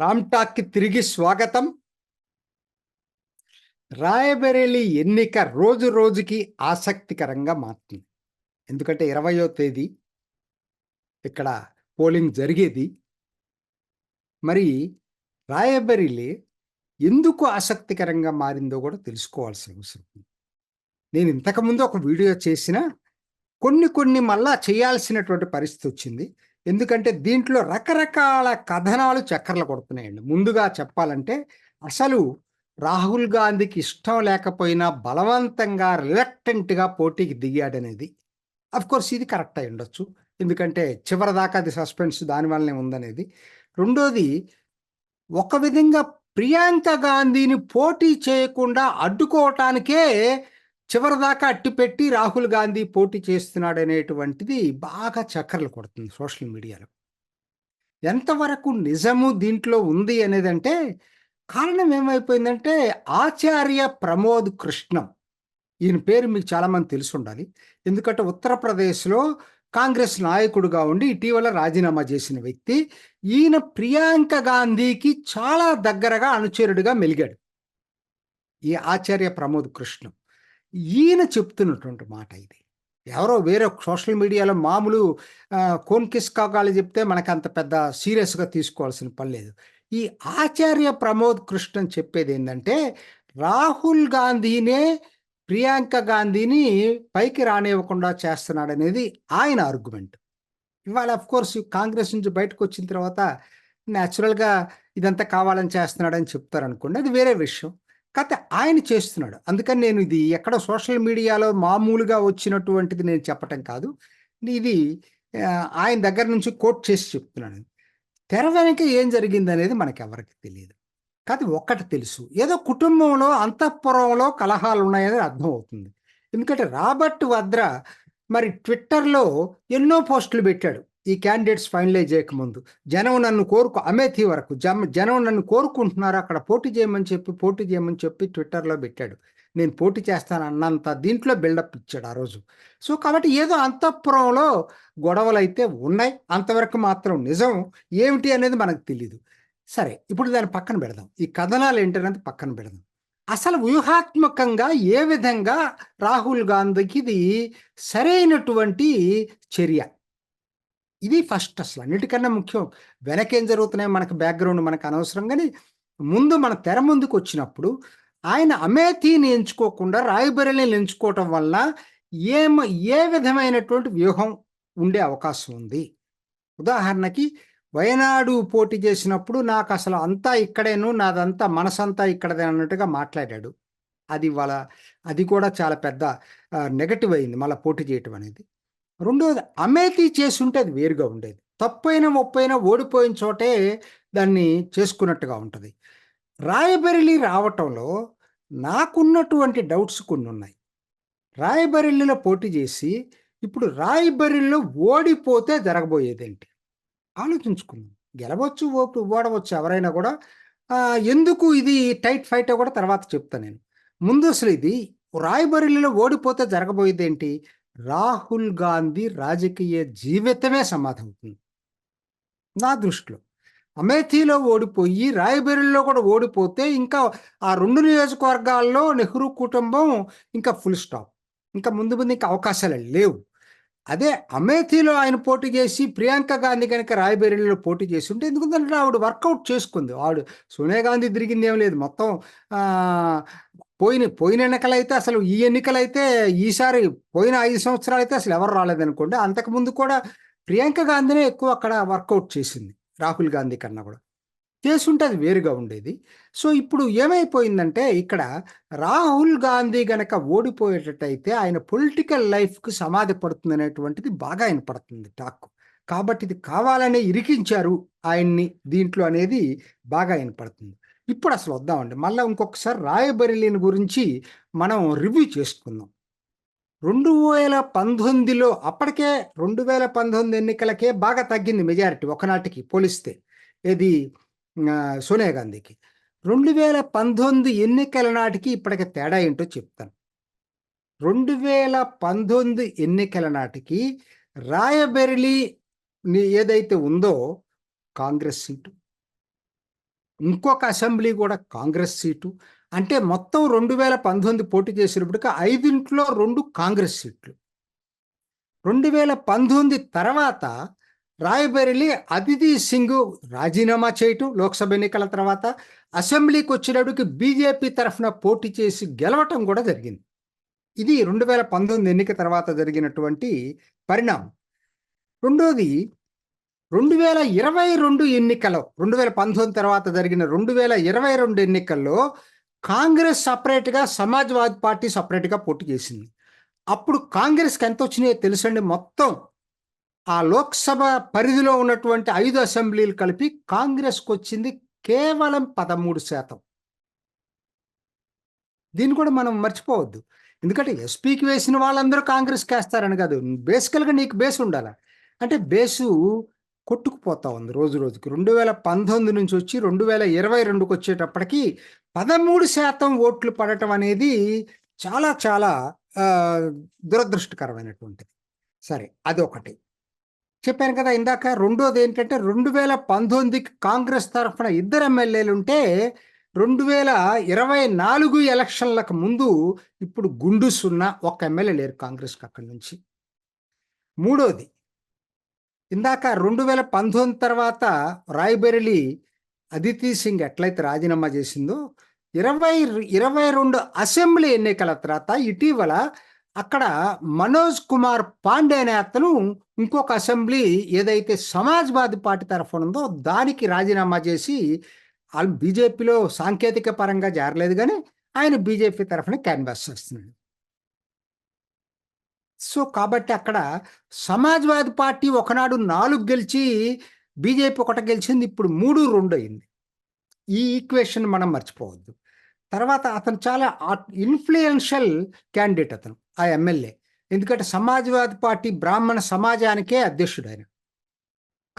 రామ్ టాక్కి తిరిగి స్వాగతం. రాయబరేలీ ఎన్నిక రోజు రోజుకి ఆసక్తికరంగా మారుతుంది. ఎందుకంటే ఇరవయో తేదీ ఇక్కడ పోలింగ్ జరిగేది. మరి రాయబరేలీ ఎందుకు ఆసక్తికరంగా మారిందో కూడా తెలుసుకోవాల్సిన అవసరం ఉంది. నేను ఇంతకుముందు ఒక వీడియో చేసిన కొన్ని కొన్ని మళ్ళా చేయాల్సినటువంటి పరిస్థితి వచ్చింది. ఎందుకంటే దీంట్లో రకరకాల కథనాలు చక్కర్లు కొడుతున్నాయండి. ముందుగా చెప్పాలంటే అసలు రాహుల్ గాంధీకి ఇష్టం లేకపోయినా బలవంతంగా రిలక్టెంట్గా పోటీకి దిగాడనేది. కోర్స్ ఇది కరెక్ట్ అయి ఉండొచ్చు. ఎందుకంటే చివరిదాకా అది సస్పెన్స్ దానివల్లనే ఉందనేది. రెండోది ఒక విధంగా ప్రియాంక గాంధీని పోటీ చేయకుండా అడ్డుకోవటానికే చివరిదాకా అట్టిపెట్టి రాహుల్ గాంధీ పోటీ చేస్తున్నాడు అనేటువంటిది బాగా చక్కర్లు కొడుతుంది సోషల్ మీడియాలో. ఎంతవరకు నిజము దీంట్లో ఉంది అనేదంటే కారణం ఏమైపోయిందంటే ఆచార్య ప్రమోద్ కృష్ణం ఈయన పేరు మీకు చాలామంది తెలిసి ఉండాలి ఎందుకంటే ఉత్తరప్రదేశ్లో కాంగ్రెస్ నాయకుడుగా ఉండి ఇటీవల రాజీనామా చేసిన వ్యక్తి ఈయన ప్రియాంక గాంధీకి చాలా దగ్గరగా అనుచరుడిగా మెలిగాడు. ఈ ఆచార్య ప్రమోద్ కృష్ణం. ఈయన చెప్తున్నటువంటి మాట ఇది. ఎవరో వేరే సోషల్ మీడియాలో మామూలు కోన్కిస్ కిస్కాగాలు చెప్తే మనకు అంత పెద్ద సీరియస్గా తీసుకోవాల్సిన పని లేదు. ఈ ఆచార్య ప్రమోద్ కృష్ణన్ చెప్పేది ఏంటంటే రాహుల్ గాంధీనే ప్రియాంక గాంధీని పైకి రానివ్వకుండా చేస్తున్నాడనేది ఆయన ఆర్గ్యుమెంట్. ఇవాళ కోర్స్ కాంగ్రెస్ నుంచి బయటకు వచ్చిన తర్వాత న్యాచురల్గా ఇదంతా కావాలని చేస్తున్నాడని చెప్తారనుకోండి అది వేరే విషయం. కాకపోతే ఆయన చేస్తున్నాడు. అందుకని నేను ఇది ఎక్కడ సోషల్ మీడియాలో మామూలుగా వచ్చినటువంటిది నేను చెప్పటం కాదు. ఇది ఆయన దగ్గర నుంచి కోట్ చేసి చెప్తున్నాను. తెర వెనక ఏం జరిగింది అనేది మనకి ఎవరికి తెలియదు. కాదు ఒక్కటి తెలుసు. ఏదో కుటుంబంలో అంతఃపురంలో కలహాలు ఉన్నాయని అర్థం అవుతుంది ఎందుకంటే రాబర్ట్ వద్ర మరి ట్విట్టర్లో ఎన్నో పోస్టులు పెట్టాడు. ఈ క్యాండిడేట్స్ ఫైనలైజ్ చేయకముందు జనం నన్ను కోరుకు అమేథీ వరకు జనం నన్ను కోరుకుంటున్నారు అక్కడ పోటీ చేయమని చెప్పి పోటీ చేయమని చెప్పి ట్విట్టర్లో పెట్టాడు. నేను పోటీ చేస్తాను అన్నంత దీంట్లో బిల్డప్ ఇచ్చాడు ఆ రోజు. సో కాబట్టి ఏదో అంతఃపురంలో గొడవలు అయితే ఉన్నాయి. అంతవరకు మాత్రం నిజం ఏమిటి అనేది మనకు తెలియదు సరే ఇప్పుడు దాన్ని పక్కన పెడదాం. ఈ కథనాలు ఏంటనేది పక్కన పెడదాం. అసలు వ్యూహాత్మకంగా ఏ విధంగా రాహుల్ గాంధీకి ఇది సరైనటువంటి చర్య? ఇది ఫస్ట్ అసలు అన్నిటికన్నా ముఖ్యం. వెనకేం జరుగుతున్నాయి మనకు బ్యాక్గ్రౌండ్ మనకు అనవసరం కానీ ముందు మన తెర ముందుకు వచ్చినప్పుడు ఆయన అమేథీని ఎంచుకోకుండా రాయబరేలీని ఎంచుకోవటం వల్ల ఏం ఏ విధమైనటువంటి వ్యూహం ఉండే అవకాశం ఉంది. ఉదాహరణకి వయనాడు పోటీ చేసినప్పుడు నాకు అసలు అంతా ఇక్కడేను నాదంతా మనసంతా ఇక్కడదే అన్నట్టుగా మాట్లాడాడు. అది వాళ్ళ అది కూడా చాలా పెద్ద నెగటివ్ అయింది మళ్ళీ పోటీ చేయటం అనేది. రెండోది అమేతి ఉంటే అది వేరుగా ఉండేది. తప్పైన ఒప్పైన ఓడిపోయిన చోటే దాన్ని చేసుకున్నట్టుగా ఉంటుంది. రాయబరిలి రావటంలో నాకున్నటువంటి డౌట్స్ కొన్ని ఉన్నాయి రాయబరిలిలో పోటీ చేసి ఇప్పుడు రాయబరిల్లో ఓడిపోతే జరగబోయేదేంటి? ఆలోచించుకుందాం. గెలవచ్చు ఓపు ఓడవచ్చు ఎవరైనా కూడా. ఎందుకు ఇది టైట్ ఫైట్ కూడా తర్వాత చెప్తాను నేను. ముందు అసలు ఇది రాయబరిలిలో ఓడిపోతే జరగబోయేదేంటి? రాహుల్ గాంధీ రాజకీయ జీవితమే సమాధమవుతుంది నా దృష్టిలో అమేథీలో ఓడిపోయి రాయబేరిలో కూడా ఓడిపోతే ఇంకా ఆ రెండు నియోజకవర్గాల్లో నెహ్రూ కుటుంబం ఇంకా ఫుల్ స్టాప్. ఇంకా ముందు ముందు ఇంకా అవకాశాలు లేవు. అదే అమేథీలో ఆయన పోటీ చేసి ప్రియాంక గాంధీ కనుక రాయబేరిలో పోటీ చేసి ఉంటే ఎందుకంటే ఆవిడ వర్కౌట్ చేసుకుంది. ఆవిడ సోనియా గాంధీ తిరిగింది ఏం లేదు. మొత్తం పోయిన పోయిన ఎన్నికలైతే అసలు ఈ ఎన్నికలైతే ఈసారి పోయిన ఐదు సంవత్సరాలు అయితే అసలు ఎవరు రాలేదనుకోండి. అంతకుముందు కూడా ప్రియాంక గాంధీనే ఎక్కువ అక్కడ వర్కౌట్ చేసింది రాహుల్ గాంధీ కన్నా కూడా. చేసుంటే అది వేరుగా ఉండేది. సో ఇప్పుడు ఏమైపోయిందంటే ఇక్కడ రాహుల్ గాంధీ గనక ఓడిపోయేటట్టయితే ఆయన పొలిటికల్ లైఫ్కు సమాధి పడుతుంది అనేటువంటిది బాగా వినపడుతుంది టాక్. కాబట్టి ఇది కావాలనే ఇరికించారు ఆయన్ని దీంట్లో అనేది బాగా వినపడుతుంది. ఇప్పుడు అసలు వద్దామండి మళ్ళీ ఇంకొకసారి రాయబరిలీని గురించి మనం రివ్యూ చేసుకుందాం. రెండు వేల పంతొమ్మిదిలో అప్పటికే రెండు వేల పంతొమ్మిది ఎన్నికలకే బాగా తగ్గింది మెజారిటీ ఒకనాటికి పోలిస్తే. ఇది సోనియా గాంధీకి. రెండు వేల పంతొమ్మిది ఎన్నికల నాటికి ఇప్పటికి తేడా ఏంటో చెప్తాను. రెండు వేల పంతొమ్మిది ఎన్నికల నాటికి రాయబెరిలి ఏదైతే ఉందో కాంగ్రెస్ సీటు. ఇంకొక అసెంబ్లీ కూడా కాంగ్రెస్ సీటు. అంటే మొత్తం రెండు వేల పంతొమ్మిది పోటీ చేసినప్పటికీ ఐదింట్లో రెండు కాంగ్రెస్ సీట్లు. రెండు వేల పంతొమ్మిది తర్వాత రాయబరేలీ అదితి సింగ్ రాజీనామా చేయటం లోక్సభ ఎన్నికల తర్వాత అసెంబ్లీకి వచ్చినప్పటికి బీజేపీ తరఫున పోటీ చేసి గెలవటం కూడా జరిగింది. ఇది రెండు వేల పంతొమ్మిది ఎన్నిక తర్వాత జరిగినటువంటి పరిణామం. రెండోది రెండు వేల ఇరవై రెండు ఎన్నికలో రెండు వేల పంతొమ్మిది తర్వాత జరిగిన రెండు వేల ఇరవై రెండు ఎన్నికల్లో కాంగ్రెస్ సపరేట్గా సమాజ్వాదీ పార్టీ సపరేట్గా పోటీ చేసింది. అప్పుడు కాంగ్రెస్కి ఎంత వచ్చినాయో తెలుసండి? మొత్తం ఆ లోక్సభ పరిధిలో ఉన్నటువంటి ఐదు అసెంబ్లీలు కలిపి కాంగ్రెస్కి వచ్చింది కేవలం పదమూడు శాతం. దీన్ని కూడా మనం మర్చిపోవద్దు. ఎందుకంటే ఎస్పీకి వేసిన వాళ్ళందరూ కాంగ్రెస్కి వేస్తారని కాదు. బేసికల్గా నీకు బేస్ ఉండాలి? అంటే బేసు కొట్టుకుపోతా ఉంది రోజు రోజుకి. రెండు వేల పంతొమ్మిది నుంచి వచ్చి రెండు వేల ఇరవై రెండుకి వచ్చేటప్పటికి పదమూడు శాతం ఓట్లు పడటం అనేది చాలా చాలా దురదృష్టకరమైనటువంటిది. సరే అదొకటి. చెప్పాను కదా ఇందాక రెండోది ఏంటంటే రెండు వేల పంతొమ్మిదికి కాంగ్రెస్ తరఫున ఇద్దరు ఎమ్మెల్యేలు ఉంటే రెండు వేల ఇరవై నాలుగు ఎలక్షన్లకు ముందు ఇప్పుడు గుండు సున్నా ఒక్క ఎమ్మెల్యే లేరు కాంగ్రెస్కి అక్కడి నుంచి. మూడోది ఇందాక రెండు వేల పంతొమ్మిది తర్వాత రాయ్బెరలి అదితి సింగ్ ఎట్లయితే రాజీనామా చేసిందో ఇరవై ఇరవై రెండు అసెంబ్లీ ఎన్నికల తర్వాత ఇటీవల అక్కడ మనోజ్ కుమార్ పాండే అనే అతను ఇంకొక అసెంబ్లీ ఏదైతే సమాజ్వాదీ పార్టీ తరఫున ఉందో దానికి రాజీనామా చేసి వాళ్ళు బీజేపీలో సాంకేతిక పరంగా జారలేదు కానీ ఆయన బీజేపీ తరఫున క్యాన్వాస్ చేస్తున్నాడు. సో కాబట్టి అక్కడ సమాజ్వాదీ పార్టీ ఒకనాడు నాలుగు గెలిచి బీజేపీ ఒకటి గెలిచింది ఇప్పుడు మూడు రెండు అయింది. ఈ ఈక్వేషన్ మనం మర్చిపోవద్దు. తర్వాత అతను చాలా ఇన్ఫ్లుయెన్షియల్ క్యాండిడేట్ అతను ఆ ఎమ్మెల్యే. ఎందుకంటే సమాజ్వాదీ పార్టీ బ్రాహ్మణ సమాజానికే అధ్యక్షుడు ఆయన.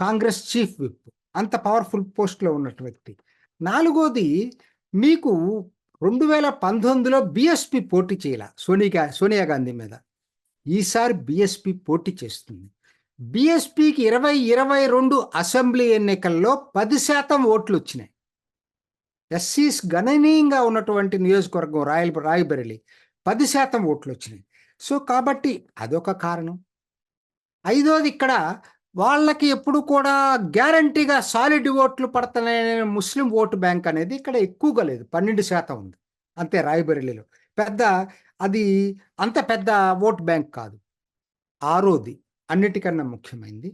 Congress chief whip. అంత పవర్ఫుల్ పోస్ట్లో ఉన్నట్టు వ్యక్తి. నాలుగోది మీకు రెండు వేల పంతొమ్మిదిలో బిఎస్పి పోటీ చేయాల సోనియా సోనియా గాంధీ మీద. ఈసారి బిఎస్పి పోటీ చేస్తుంది. బిఎస్పికి ఇరవై ఇరవై రెండు అసెంబ్లీ ఎన్నికల్లో పది శాతం ఓట్లు వచ్చినాయి. ఎస్సీస్ గణనీయంగా ఉన్నటువంటి నియోజకవర్గం రాయల్ రాయబరేలి పది శాతం ఓట్లు వచ్చినాయి. సో కాబట్టి అదొక కారణం. ఐదోది ఇక్కడ వాళ్ళకి ఎప్పుడు కూడా గ్యారంటీగా సాలిడ్ ఓట్లు పడుతున్నాయనే ముస్లిం ఓటు బ్యాంక్ అనేది ఇక్కడ ఎక్కువగా లేదు. పన్నెండు శాతం ఉంది. అంతే రాయబరేలీలో. పెద్ద అది అంత పెద్ద ఓట్ బ్యాంక్ కాదు. ఆరోది అన్నిటికన్నా ముఖ్యమైనది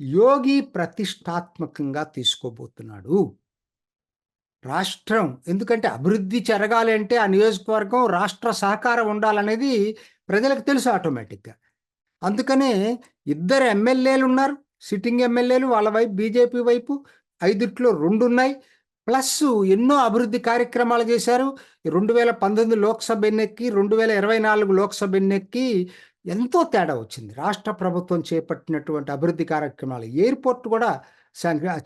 యోగి ప్రతిష్టాత్మకంగా తీసుకోబోతున్నాడు. రాష్ట్రం ఎందుకంటే అభివృద్ధి జరగాలి అంటే ఆ నియోజకవర్గం రాష్ట్ర సహకారం ఉండాలనేది ప్రజలకు తెలుసు ఆటోమేటిక్గా. అందుకనే ఇద్దరు ఎమ్మెల్యేలు ఉన్నారు సిట్టింగ్ ఎమ్మెల్యేలు వాళ్ళ వైపు బీజేపీ వైపు ఐదుట్లో రెండు ఉన్నాయి ప్లస్ ఎన్నో అభివృద్ధి కార్యక్రమాలు చేశారు. రెండు వేల పంతొమ్మిది లోక్సభ ఎన్నికకి రెండు వేల ఇరవై నాలుగు లోక్సభ ఎన్నికకి ఎంతో తేడా వచ్చింది. రాష్ట్ర ప్రభుత్వం చేపట్టినటువంటి అభివృద్ధి కార్యక్రమాలు ఎయిర్పోర్ట్ కూడా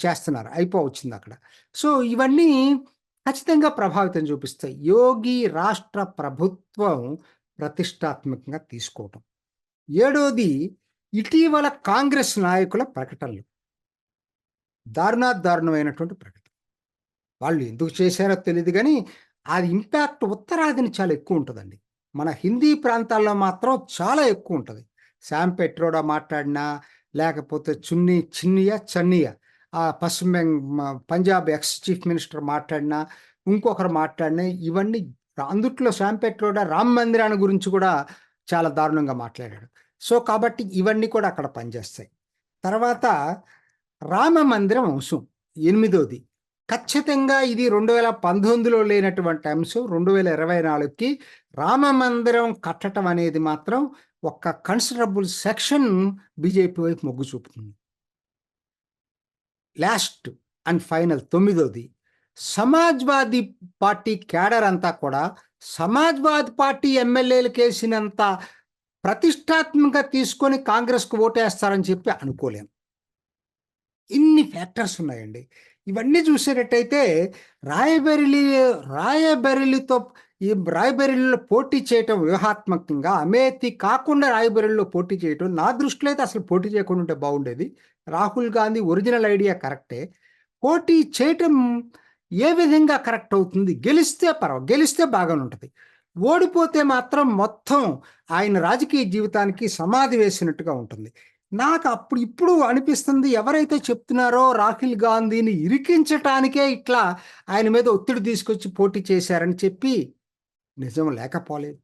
చేస్తున్నారు. అయిపోవచ్చింది అక్కడ. సో ఇవన్నీ ఖచ్చితంగా ప్రభావితం చూపిస్తాయి. యోగి రాష్ట్ర ప్రభుత్వం ప్రతిష్టాత్మకంగా తీసుకోవటం. ఏడోది ఇటీవల కాంగ్రెస్ నాయకుల ప్రకటనలు. దారుణా దారుణమైనటువంటి ప్రకటన వాళ్ళు ఎందుకు చేశారో తెలియదు కానీ అది ఇంపాక్ట్ ఉత్తరాదిని చాలా ఎక్కువ ఉంటుందండి. మన హిందీ ప్రాంతాల్లో మాత్రం చాలా ఎక్కువ ఉంటుంది. శామ్ పెట్రోడా మాట్లాడినా లేకపోతే చున్నీ చిన్నియా చన్నియా ఆ పశ్చిమ పంజాబ్ ఎక్స్ చీఫ్ మినిస్టర్ మాట్లాడినా ఇంకొకరు మాట్లాడినా ఇవన్నీ అందుట్లో శామ్ పెట్రోడా రామ్ మందిరాన్ని గురించి కూడా చాలా దారుణంగా మాట్లాడాడు. సో కాబట్టి ఇవన్నీ కూడా అక్కడ పనిచేస్తాయి. తర్వాత రామ మందిరం అంశం ఎనిమిదోది. ఖచ్చితంగా ఇది రెండు వేల పంతొమ్మిదిలో లేనటువంటి అంశం రెండు వేల ఇరవై నాలుగుకి రామ మందిరం కట్టడం అనేది మాత్రం ఒక కన్సిడరబుల్ సెక్షన్ బీజేపీ వైపు మొగ్గు చూపుతుంది. లాస్ట్ అండ్ ఫైనల్ తొమ్మిదోది సమాజ్వాదీ పార్టీ క్యాడర్ అంతా కూడా సమాజ్వాదీ పార్టీ ఎమ్మెల్యేలకు వేసినంత ప్రతిష్టాత్మకంగా తీసుకొని కాంగ్రెస్కు ఓటేస్తారని చెప్పి అనుకోలేము ఇన్ని ఫ్యాక్టర్స్ ఉన్నాయండి. ఇవన్నీ చూసేటట్టయితే రాయబెరిలి రాయబెరిలితో ఈ రాయబెరిలిలో పోటీ చేయటం వ్యూహాత్మకంగా అమేతి కాకుండా రాయబెరిలిలో పోటీ చేయటం నా దృష్టిలో అయితే అసలు పోటీ చేయకుండా ఉంటే బాగుండేది. రాహుల్ గాంధీ ఒరిజినల్ ఐడియా కరెక్టే. పోటీ చేయటం ఏ విధంగా కరెక్ట్ అవుతుంది? గెలిస్తే పర్వ గెలిస్తే బాగానే ఉంటుంది. ఓడిపోతే మాత్రం మొత్తం ఆయన రాజకీయ జీవితానికి సమాధి వేసినట్టుగా ఉంటుంది. నాకు అప్పుడు ఇప్పుడు అనిపిస్తుంది ఎవరైతే చెప్తున్నారో రాహుల్ గాంధీని ఇరికించటానికే ఇట్లా ఆయన మీద ఒత్తిడి తీసుకొచ్చి పోటీ చేశారని చెప్పి నిజం లేకపోలేదు.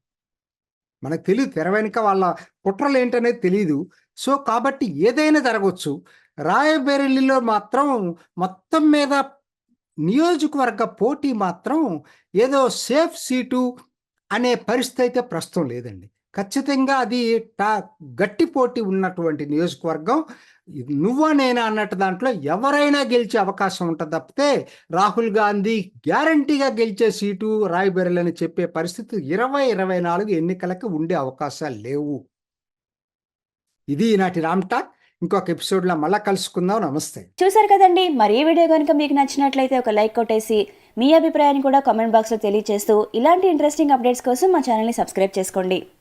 మనకు తెలియదు తెర వెనుక వాళ్ళ కుట్రలు ఏంటనేది తెలియదు సో కాబట్టి ఏదైనా జరగవచ్చు రాయబేరెల్లిలో మాత్రం మొత్తం మీద నియోజకవర్గ పోటీ మాత్రం ఏదో సేఫ్ సీటు అనే పరిస్థితి అయితే ప్రస్తుతం లేదండి. ఖచ్చితంగా అది టా గట్టి పోటీ ఉన్నటువంటి నియోజకవర్గం. నువ్వా నేనా అన్నట్టు దాంట్లో ఎవరైనా గెలిచే అవకాశం ఉంటుంది తప్పితే రాహుల్ గాంధీ గ్యారంటీగా గెలిచే సీటు రాయబెరలని చెప్పే పరిస్థితి ఇరవై ఇరవై నాలుగు ఎన్నికలకు ఉండే అవకాశాలు లేవు. ఇది ఈనాటి రామ్ ఇంకొక ఎపిసోడ్ ఎపిసోడ్లో మళ్ళీ కలుసుకుందాం. నమస్తే. చూసారు కదండి. మరి ఈ వీడియో కనుక మీకు నచ్చినట్లయితే ఒక లైక్ కొట్టేసి మీ అభిప్రాయాన్ని కూడా కామెంట్ బాక్స్లో తెలియజేస్తూ ఇలాంటి ఇంట్రెస్టింగ్ అప్డేట్స్ కోసం మా ఛానల్ని సబ్స్క్రైబ్ చేసుకోండి.